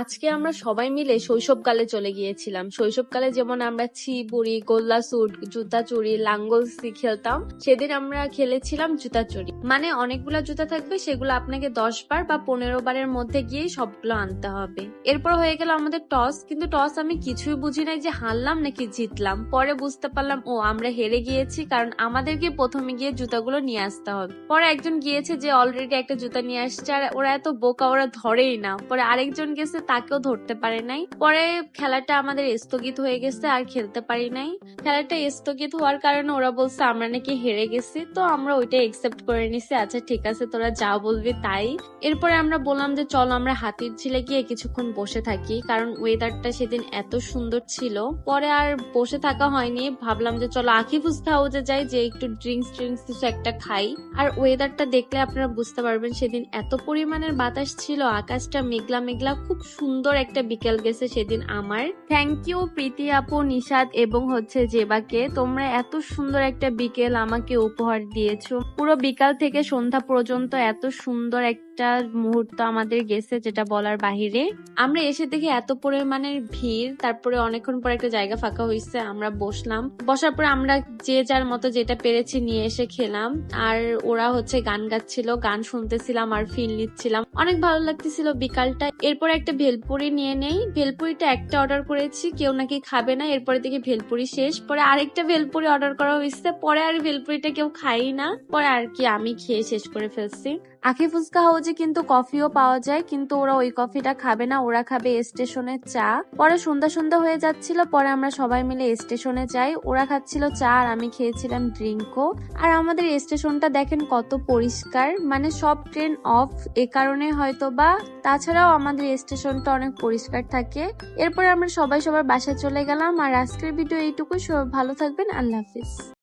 আজকে আমরা সবাই মিলে শৈশবকালে চলে গিয়েছিলাম। শৈশবকালে যেমন আমরা ছি গোল্লা স্যুট, জুতা চুরি লাঙ্গল সি খেলতাম, সেদিন আমরা খেলেছিলাম জুতা চুরি মানে অনেকগুলা জুতা থাকবে, সেগুলো আপনাকে দশ বার বা পনেরো বারের মধ্যে গিয়েই সবগুলো আনতে হবে। এরপর হয়ে গেল আমাদের টস, কিন্তু টস আমি কিছুই বুঝি নাই যে হারলাম নাকি জিতলাম। পরে বুঝতে পারলাম, ও, আমরা হেরে গিয়েছি, কারণ আমাদেরকে প্রথমে গিয়ে জুতাগুলো নিয়ে আসতে হবে। পরে একজন গিয়েছে যে অলরেডি একটা জুতা নিয়ে আসছে, আর ওরা এত বোকা, ওরা ধরেই না। পরে আরেকজন গেছে তাকেও ধরতে পারে নাই। পরে খেলাটা আমাদের স্থগিত হয়ে গেছে, আর খেলতে পারি নাই। খেলাটা স্থগিত হওয়ার কারণে ওরা বলছে, আমরা নাকি হেরে গেছি। তো আমরা ওইটা একসেপ্ট করে নিছি আচ্ছা ঠিক আছে, তোরা যা বলবি তাই। এরপরে আমরা বললাম যে, চলো, আমরা হাতির ঝিলে গিয়ে কিছুক্ষণ বসে থাকি। কারণ ওয়েদারটা সেদিন এত সুন্দর ছিল। পরে আর বসে থাকা হয়নি। ভাবলাম যে, চলো, আখি ফুচকা হাউজে যাই, যে একটু ড্রিঙ্কস ড্রিঙ্কস কিছু একটা খাই। আর ওয়েদারটা দেখলে আপনারা বুঝতে পারবেন, সেদিন এত পরিমাণের বাতাস ছিল, আকাশটা মেঘলা মেঘলা, খুব সুন্দর একটা বিকেল গেছে সেদিন আমার। থ্যাংক ইউ প্রীতি আপু নিষাদ এবং হচ্ছে জেবাকে। তোমরা এত সুন্দর একটা বিকেল আমাকে উপহার দিয়েছ। পুরো বিকাল থেকে সন্ধ্যা পর্যন্ত এত সুন্দর একটা মুহূর্ত আমাদের গেছে যেটা বলার বাহিরে। আমরা এসে দেখি এত পরিমাণের ভিড়, তারপরে অনেকক্ষণ পর একটা জায়গা ফাঁকা হয়েছে আমরা বসলাম। বসার পর আমরা যে যার মতো যেটা পেরেছি নিয়ে এসে খেলাম। আর ওরা হচ্ছে গান গাচ্ছিল, গান শুনতেছিলাম আর ফিল নিচ্ছিলাম। অনেক ভালো লাগতেছিল বিকালটা। এরপর একটা ভেলপুরি নিয়ে নেই। ভেলপুরিটা একটা অর্ডার করেছি, কেউ নাকি খাবে না। এরপরে দেখি ভেলপুরি শেষ। পরে আরেকটা ভেলপুরি অর্ডার করা হয়েছে পরে আর ভেলপুরিটা কেউ খাই না। পরে আর কি আমি খেয়ে শেষ করে ফেলছি। আখি ফুচকা হাউজে কিন্তু কফিও পাওয়া যায়, কিন্তু ওরা ওই কফিটা খাবে না, ওরা খাবে স্টেশনের চা। পরে সন্ধ্যা সন্ধ্যা হয়ে যাচ্ছিল, পরে আমরা সবাই মিলে স্টেশনে যাই। ওরা খাচ্ছিল চা আর আমি খেয়েছিলাম ড্রিঙ্কও। আর আমাদের স্টেশনটা দেখেন কত পরিষ্কার মানে সব ট্রেন অফ, এ কারণে হয়তো বা তাছাড়াও আমাদের স্টেশনটা অনেক পরিষ্কার থাকে। এরপরে আমরা সবাই সবার বাসায় চলে গেলাম। আর আজকের ভিডিও এইটুকু ভালো থাকবেন, আল্লাহ হাফিজ।